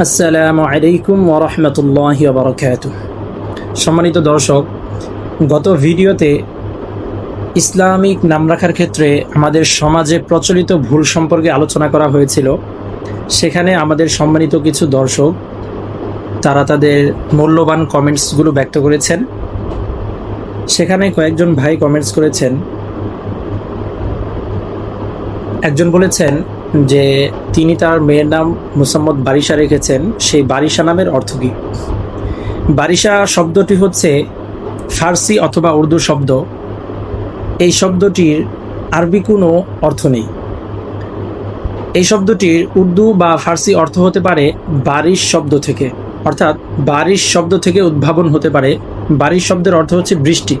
আসসালামু আলাইকুম ওরহমতুল্লাহ বারকাত সম্মানিত দর্শক, গত ভিডিওতে ইসলামিক নাম রাখার ক্ষেত্রে আমাদের সমাজে প্রচলিত ভুল সম্পর্কে আলোচনা করা হয়েছিল। সেখানে আমাদের সম্মানিত কিছু দর্শক, তারা তাদের মূল্যবান কমেন্টসগুলো ব্যক্ত করেছেন। সেখানে কয়েকজন ভাই কমেন্টস করেছেন। একজন বলেছেন যে তিনি তার মেয়ের নাম মুসাম্মদ বারিশা রেখেছেন, সেই বারিশা নামের অর্থ কী? বারিশা শব্দটি হচ্ছে ফার্সি অথবা উর্দু শব্দ। এই শব্দটির আরবি কোনো অর্থ নেই। এই শব্দটির উর্দু বা ফার্সি অর্থ হতে পারে বারিশ শব্দ থেকে, অর্থাৎ বারিশ শব্দ থেকে উদ্ভাবন হতে পারে। বারিশ শব্দের অর্থ হচ্ছে বৃষ্টি।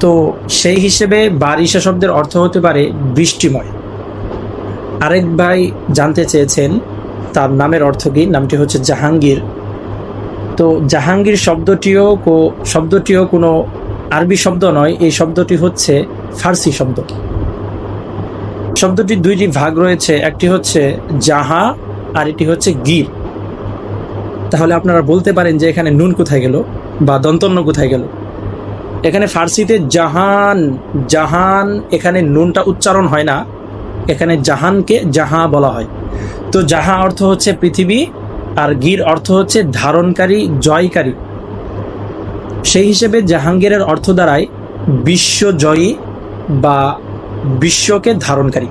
তো সেই হিসেবে বারিশা শব্দের অর্থ হতে পারে বৃষ্টিময়। আরেক ভাই জানতে চেয়েছেন, তার নামের অর্থ কী? নামটি হচ্ছে জাহাঙ্গীর। তো জাহাঙ্গীর শব্দটিও কো, শব্দটিও কোনো আরবি শব্দ নয়, এই শব্দটি হচ্ছে ফার্সি শব্দ। শব্দটির দুইটি ভাগ রয়েছে, একটি হচ্ছে জাহা আর এটি হচ্ছে গির। তাহলে আপনারা বলতে পারেন যে এখানে নুন কোথায় গেল বা দন্তন্য কোথায় গেল? এখানে ফার্সিতে জাহান জাহান, এখানে নুনটা উচ্চারণ হয় না। এখানে জাহানকে জাহা বলা হয়। তো জাহা অর্থ হচ্ছে পৃথিবী, আর গির অর্থ হচ্ছে ধারণকারী, জয়কারী। সেই হিসেবে জাহাঙ্গীরের অর্থ দ্বারাই বিশ্ব জয়ী বা বিশ্বকে ধারণকারী।